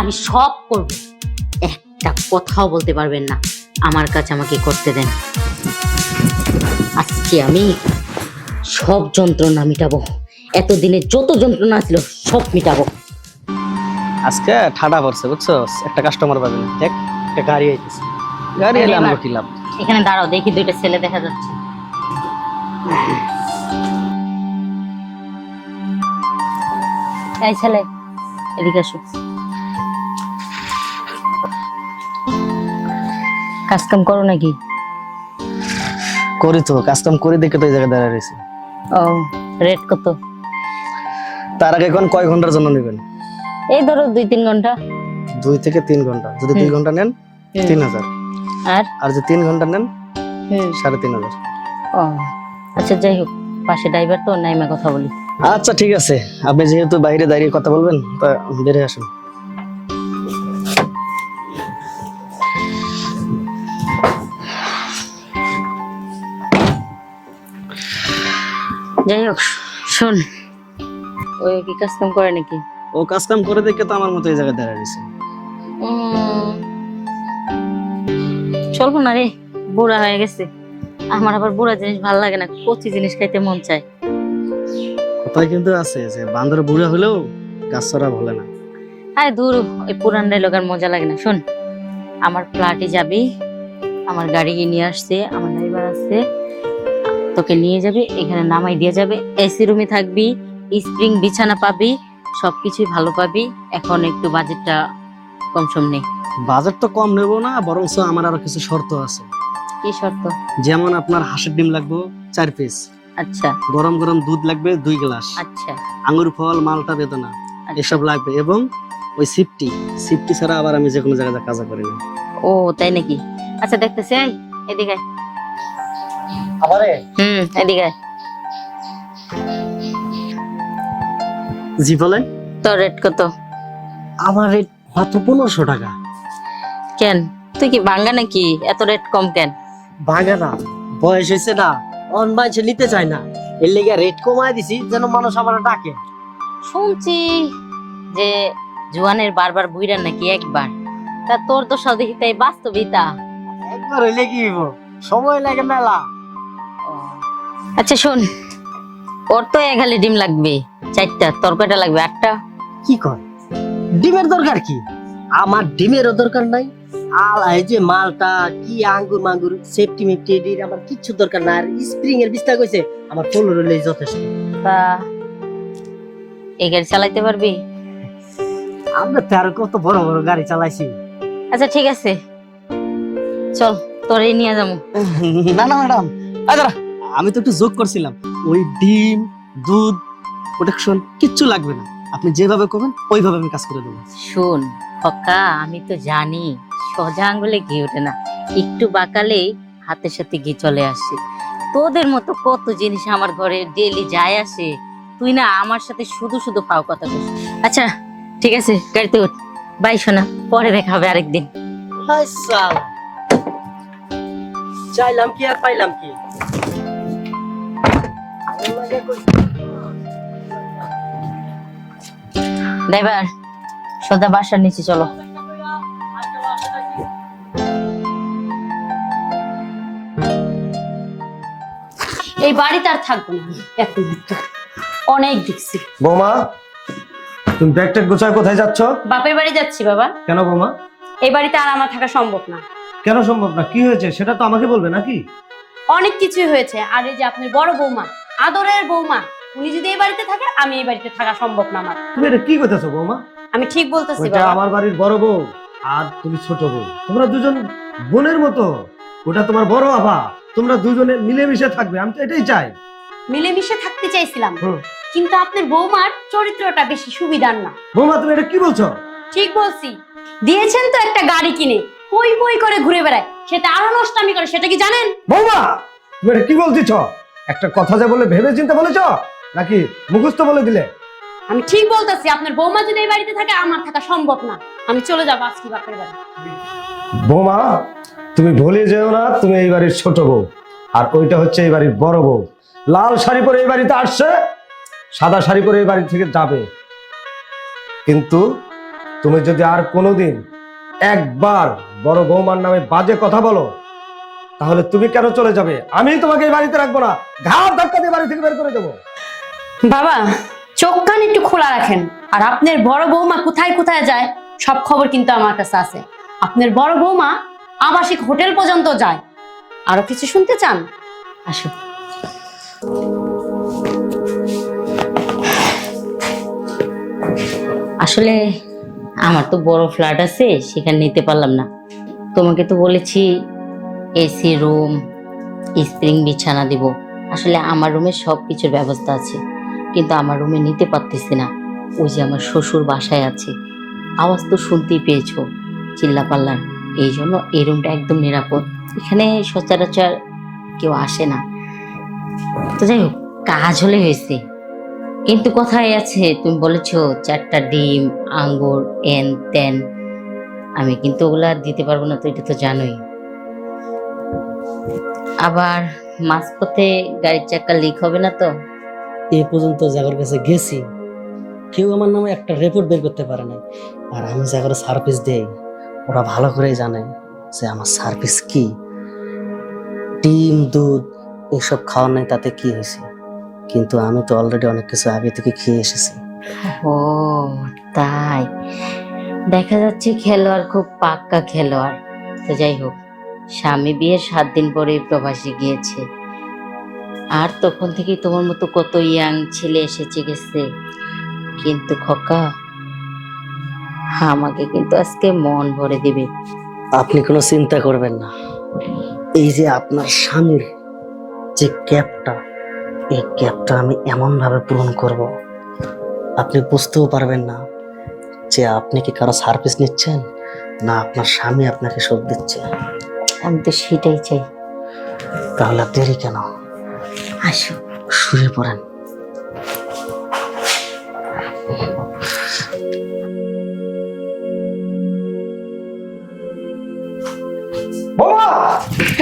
আমি সব করব। একটা কথাও বলতে পারবেন না। আমার কাছে আমাকে করতে দেন। আজকে আমি সব যন্ত্রণা মিটাবো। এতদিনে যত যন্ত্রণা ছিল সব মিটাবো। আজকে ঠাডা পড়ছে বুঝছ? একটা কাস্টমার পাবেন। দেখ একটা গাড়ি আইতেছে। গাড়ি এলে আমরা কি লাভ? এখানে দাঁড়াও দেখি দুইটা ছেলে দেখা যাচ্ছে। এই ছেলে এদিকে আসো। কাজ কাম করো নাকি? করি তো কাজ কাম করে দেখে তো এই জায়গায় দাঁড়িয়ে রয়েছে। ও রেট কত? তার আগে এখন কয় ঘণ্টার জন্য নেবেন? এই ধরো দুই তিন ঘণ্টা। দুই থেকে তিন ঘণ্টা। যদি দুই ঘণ্টা নেন তিন হাজার। আর? আর যদি তিন ঘণ্টা নেন সাড়ে তিন হাজার। ও আচ্ছা যাই হোক পাশে ড্রাইভার তো নাইমা কথা বলি। আচ্ছা ঠিক আছে। আপনি যেহেতু বাইরে দাঁড়িয়ে কথা বলবেন তা বেরিয়ে আসুন। যাই হোক শোন। ওই কি কাজ কাম করে নাকি? ও কাজ কাম করে দেখে তো আমার মতো এই জায়গায় দাঁড়িয়ে রয়েছে। চলবো না রে বুড়া হয়ে গেছে। আমার আবার বুড়া জিনিস ভালো লাগে না কচি জিনিস খাইতে মন চায়। কোথায় কিন্তু আছে যে বান্দর বুড়া হলেও গাছ ছড়া ভোলে না। আরে দূর ওই পুরান ডাইলগ আর মজা লাগে না শোন। আমার ফ্ল্যাটে যাবি আমার গাড়ি নিয়ে আসছে আমার ড্রাইভার আছে তোকে নিয়ে যাবে এখানে নামাই দিয়ে যাবে। এসি রুমে থাকবি স্প্রিং বিছানা পাবি সবকিছুই ভালো পাবি। এখন একটু বাজেটটা কম সম নেই বাজার তো কম নেব না বরং আমার আরও কিছু শর্ত আছে। কি শর্ত? যেমন আপনার হাঁসের ডিম লাগবে চার পিস আচ্ছা। গরম গরম দুধ লাগবে দুই গ্লাস। আচ্ছা। আঙ্গুর ফল মালটা বেদনা আচ্ছা। এসব লাগবে। এবং ওই সিফটি সিফটি ছাড়া আবার আমি যে কোনো জায়গায় কাজ করি না। ও তাই নাকি? আচ্ছা দেখতেছি এদিকে। আমারে হুম এদিকে জি বলেন। তোর রেট কত? আমার রেট মাত্র পনেরোশো টাকা। কেন? তুই কি বাঙ্গা নাকি? এত রেট কম কেন? না বয়স হয়েছে না অন মাইছে নিতে চায় না। এর লেগে রেট কমায় দিছি যেন মানুষ আমার ডাকে। শুনছি যে জুয়ানের বারবার বুইরা নাকি একবার। তা তোর তো সব দেখি তাই বাস্তবিতা। একবার হইলে কি হইব? সময় লাগে মেলা। আচ্ছা শোন। ওর তো এগালে ডিম লাগবে চারটা তোর কয়টা লাগবে আটটা। কি কয়? ডিমের দরকার কি? আমার ডিমেরও দরকার নাই আর এই যে মালটা কি আঙ্গুর মাঙ্গুর সেফটি মেফটি এটির আমার কিচ্ছু দরকার না আর স্প্রিং এর বিস্তার কইছে আমার পনেরো যথেষ্ট। তা এই গাড়ি চালাইতে পারবি? আমরা তো আরও কত বড় বড় গাড়ি চালাইছি। আচ্ছা ঠিক আছে। চল তোরে নিয়ে যাব। না না ম্যাডাম। আমি তো একটু যোগ করছিলাম ওই ডিম দুধ প্রোটেকশন কিচ্ছু লাগবে না। আপনি যেভাবে করবেন ওইভাবে আমি কাজ করে দেবো। শোন খকা আমি তো জানি সোজা আঙ্গুলে ঘি ওঠে না। একটু বাঁকালেই হাতের সাথে ঘি চলে আসে। তোদের মতো কত জিনিস আমার ঘরে ডেলি যায় আসে। তুই না আমার সাথে শুধু শুধু পাও কথা বলিস। আচ্ছা ঠিক আছে গাড়িতে উঠ। বাই শোনা পরে দেখা হবে আরেকদিন। চাইলাম কি আর পাইলাম কি? ড্রাইভার সোজা বাসার নিচে চলো। এই বাড়িতে আর থাকব না এক অনেক দেখছি। বৌমা তুমি ব্যাগটা গোছায় কোথায় যাচ্ছ? বাপের বাড়ি যাচ্ছি বাবা। কেন বৌমা? এই বাড়িতে আর আমার থাকা সম্ভব না। কেন সম্ভব না? কি হয়েছে? সেটা তো আমাকে বলবে নাকি? অনেক কিছুই হয়েছে। আর এই যে আপনার বড় বৌমা আদরের বৌমা উনি যদি এই বাড়িতে থাকে আমি এই বাড়িতে থাকা সম্ভব না আমার। তুমি এটা কি করতেছো বৌমা? আমি ঠিক বলতেছি বাবা। আমার বাড়ির বড় বউ আর তুমি ছোট বউ। তোমরা দুজন বোনের মতো ওটা তোমার বড় আভা। তোমরা দুজনে মিলেমিশে থাকবে আমি তো এটাই চাই। মিলেমিশে থাকতে চাইছিলাম হুম। কিন্তু আপনার বৌমার চরিত্রটা বেশি সুবিধার না। বৌমা তুমি এটা কি বলছো? ঠিক বলছি দিয়েছেন তো একটা গাড়ি কিনে পই পই করে ঘুরে বেড়ায় সেটা আরও নষ্টামি করে সেটা কি জানেন? বৌমা তুমি এটা কি বলতেছ? একটা কথা যে বলে ভেবে চিন্তে বলেছ? নাকি মুখস্থ বলে দিলে? আমি ঠিক বলতেছি আপনার বৌমা যদি এই বাড়িতে থাকে আমার থাকা সম্ভব না। আমি চলে যাব আজকে বাপের বাড়ি। বৌমা তুমি ভুলে যেও না তুমি এই বাড়ির ছোট বউ। আর ওইটা হচ্ছে এই বাড়ির বড় বউ। লাল শাড়ি পরে এই বাড়িতে আসছে সাদা শাড়ি পরে এই বাড়ি থেকে যাবে। কিন্তু তুমি যদি আর কোনোদিন একবার বড় বৌমার নামে বাজে কথা বলো তাহলে তুমি কেন চলে যাবে? আমি তোমাকে এই বাড়িতে রাখব না। ঘাড় ধাক্কা দিয়ে বাড়ি থেকে বের করে দেবো। বাবা চোখ কান একটু খোলা রাখেন। আর আপনার বড় বৌমা কোথায় কোথায় যায় সব খবর কিন্তু আমার কাছে আছে। আপনার বড় বৌমা আবাসিক হোটেল পর্যন্ত যায়। আরও কিছু শুনতে চান? আসো আসলে আমার তো বড় ফ্ল্যাট আছে সেখানে নিতে পারলাম না। তোমাকে তো বলেছি এসি রুম, স্প্রিং, বিছানা দিব। আসলে আমার রুমে সব কিছুর ব্যবস্থা আছে, কিন্তু আমার রুমে নিতে পারতেছি না। ওই যে আমার শ্বশুর বাসায় আছে। আওয়াজ তো শুনতেই পেয়েছ, চিল্লাপাল্লার। এই জন্য এই রুমটা একদম নিরাপদ। এখানে সচরাচর কেউ আসে না। তো যাই হোক, কাজ হলে হয়েছে। কিন্তু কথাই আছে, তুমি বলেছ চারটা ডিম, আঙ্গুর, এন, তেন। আমি কিন্তু ওগুলা দিতে পারব না, তো এটা তো জানোই। আবার মাঝপথে গাড়ির চাকা লিক হবে না তো? এই পর্যন্ত জাগর কাছে গেছি। কেউ আমার নামে একটা রিপোর্ট বের করতে পারে নাই। আর আমি জাগর সার্ভিস দেই। ওরা ভালো করেই জানে যে আমার সার্ভিস কি। ডিম দুধ এসব খাওয়ার নাই তাতে কি হয়েছে? কিন্তু আমি তো অলরেডি অনেক কিছু আগে থেকে খেয়ে এসেছি। ও তাই। দেখা যাচ্ছে খেলোয়াড় খুব পাক্কা খেলোয়াড়। তো যাই হোক। স্বামী বিয়ের সাত দিন পরে প্রবাসী গিয়েছে। আর তখন থেকেই তোমার মতো কত ইয়াং ছেলে এসেছে গেছে। কিন্তু খোকা, আমাকে কিন্তু আজকে মন ভরে দিবে। আপনি কোনো চিন্তা করবেন না। এই যে আপনার স্বামীর যে ক্যাপটা, এই ক্যাপটা আমি এমন ভাবে পূরণ করব, আপনি বুঝতেও পারবেন না যে আপনি কি কারও সার্ভিস নিচ্ছেন, না আপনার স্বামী আপনাকে শোধ দিচ্ছে। আমি তো সেটাই চাই। তাহলে আর দেরি কেন? আসো। শুয়ে পড়েন।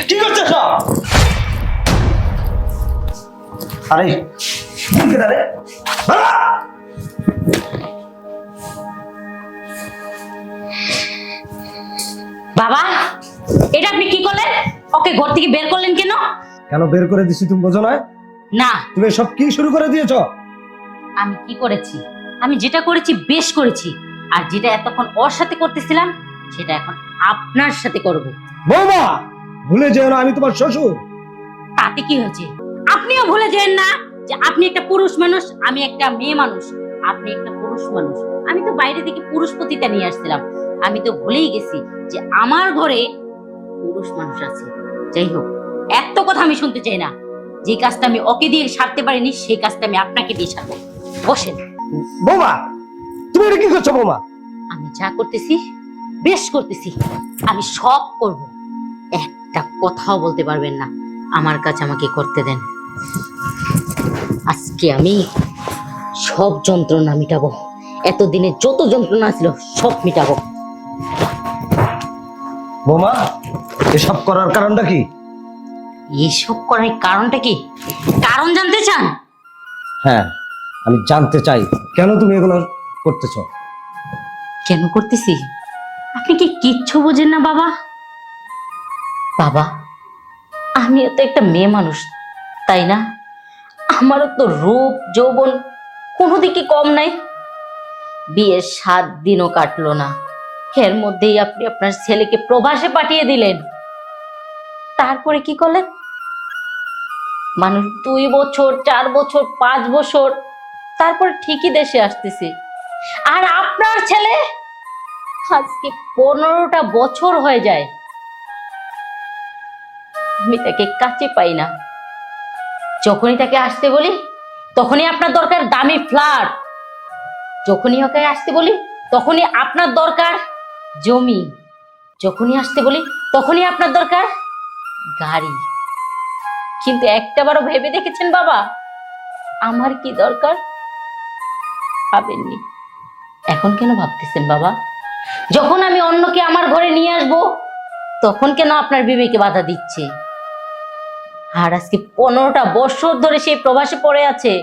কি করছ সব আরে বাবা! এটা আপনি কি করলেন? ওকে ঘর থেকে বের করলেন কেন? কেন বের করে দিছি তুমি বোঝো না? না। তুমি সব কি শুরু করে দিয়েছ? আমি কি করেছি? আমি যেটা করেছি বেশ করেছি। আর যেটা এতক্ষণ ওর সাথে করতেছিলাম সেটা এখন আপনার সাথে করব। বৌমা ভুলে যেও না আমি তোমার শ্বশুর। তাতে কি হয়েছে? আপনিও ভুলে যেন না যে আপনি একটা পুরুষ মানুষ আমি একটা মেয়ে মানুষ। আপনি একটা পুরুষ মানুষ। আমি তো বাইরে থেকে পুরুষ পতিতা নিয়ে আসছিলাম। আমি তো ভুলেই গেছি যে আমার ঘরে পুরুষ মানুষ আছে। যাই হোক এত কথা আমি শুনতে চাই না। যে কাজটা আমি ওকে দিয়ে সারতে পারিনি সেই কাজটা আমি আপনাকে দিয়ে সারবো। বসেন। বৌমা তুমি এটা কি করছ বৌমা? আমি যা করতেছি বেশ করতেছি। আমি সব করব। একটা কথাও বলতে পারবেন না। আমার কাজ আমাকে করতে দেন। আজকে আমি সব যন্ত্রণা মিটাবো। এতদিনে যত যন্ত্রণা ছিল সব মিটাবো। বৌমা এসব করার কারণটা কি? এসব করার কারণটা কি? কারণ জানতে চান? হ্যাঁ আমি জানতে চাই। কেন তুমি এগুলো করতেছো? কেন করতেছি? আপনি কি কিচ্ছু বোঝেন না বাবা? বাবা আমিও তো একটা মেয়ে মানুষ তাই না? আমারও তো রূপ যৌবন কোনো দিকে কম নাই। বিয়ের সাত দিনও কাটলো না। এর মধ্যেই আপনি আপনার ছেলেকে প্রবাসে পাঠিয়ে দিলেন। তারপরে কি করলেন মানুষ দুই বছর, চার বছর, পাঁচ বছর, তারপর ঠিকই দেশে আসতেছে। আর আপনার ছেলে? আজকে পনেরোটা বছর হয়ে যায়। আমি তাকে কাছে পাই না। যখনই তাকে আসতে বলি, তখনই আপনার দরকার দামি ফ্ল্যাট। যখনই ওকে আসতে বলি, তখনই আপনার দরকার জমি। যখনই আসতে বলি, তখনই আপনার দরকার গাড়ি। কিন্তু একটাবারও ভেবে দেখেছেন বাবা? আমার কি দরকার? ভাবেননি। এখন কেন ভাবতেছেন বাবা? যখন আমি অন্যকে আমার ঘরে নিয়ে আসব তখন কেন আপনার বিবেকে বাধা দিচ্ছে? আর আজকে পনেরোটা বছর ধরে সেই প্রবাসে পড়ে আছে।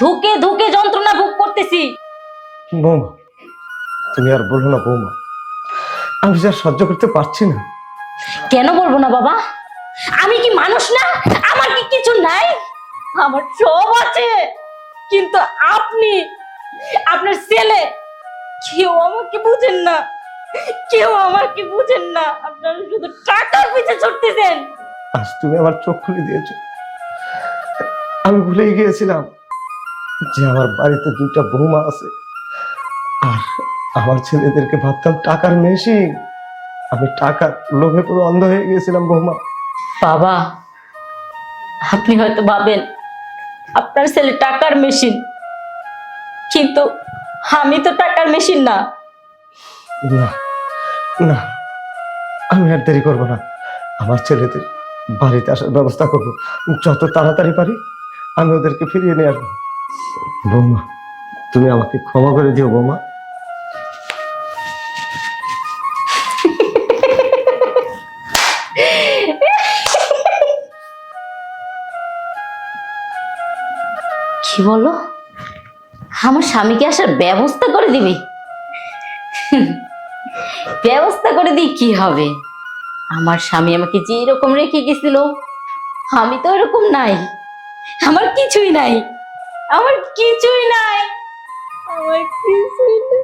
ধুকে ধুকে যন্ত্রণা ভোগ করতেছি। বৌমা তুমি আর বলো না বৌমা আমি যা সহ্য করতে পারছি না। কেন বলব না বাবা? আমি কি মানুষ না? আমার কি কিছু নাই? আমার সব আছে। কিন্তু আপনি, আপনার ছেলে, কেউ আমাকে বুঝেন না। কেউ আমাকে বুঝেন না। আপনারা শুধু টাকার পিছে ছুটতেছেন আজ তুমি আমার চোখ খুলে দিয়েছ। আমি ভুলেই গিয়েছিলাম যে আমার বাড়িতে দুইটা বৌমা আছে। আর আমার ছেলেদেরকে ভাবতাম টাকার মেশিন। আমি টাকার লোভে পুরো অন্ধ হয়ে গিয়েছিলাম বৌমা। বাবা, আপনি হয়তো ভাবেন আপনার ছেলে টাকার মেশিন কিন্তু আমি তো টাকার মেশিন না। না না, আমি আর দেরি করব না। আমার ছেলেদের বাড়িতে আসার ব্যবস্থা করব। যত তাড়াতাড়ি পারি, আমি ওদেরকে ফিরিয়ে নিয়ে আসব। বৌমা, তুমি আমাকে ক্ষমা করে দিও, বৌমা। কি বলো আমার স্বামীকে আসার ব্যবস্থা করে দিবি? ব্যবস্থা করে দিই কি হবে? আমার স্বামী আমাকে যে এরকম রেখে গেছিল, আমি তো এরকম নাই। আমার কিছুই নাই। আমার কিছুই নাই। আমার কিছুই নাই।